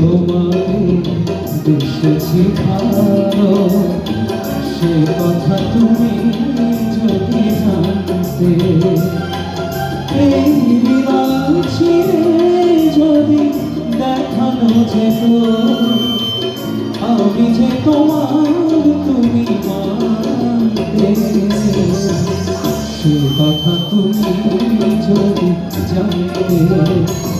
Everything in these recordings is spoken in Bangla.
তোমাকে দেখেছি ভালো সে কথা তুমি যদি জানতে এই ছিঁড়ে যদি দেখানো যেত আমি যে তোমার তুমি সে কথা তুমি যদি জানতে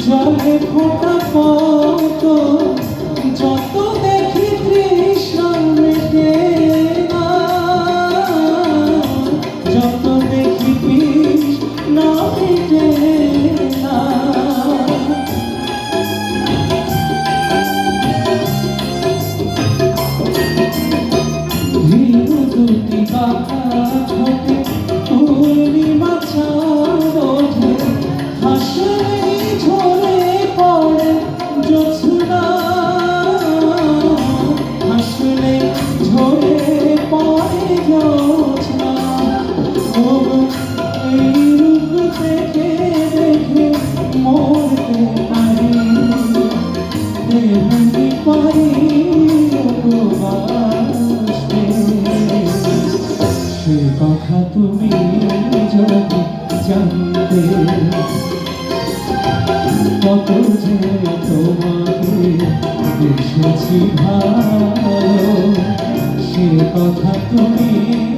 জলে ফোটা কত যত দেখি তৃষ্ণা মেটে যত দেখি তৃষ্ণা মেটে দুটি বাঁকা সে কথা তুমি যদি জানতে কত যে তোমাকে দেখেছি ভালো সে কথা তুমি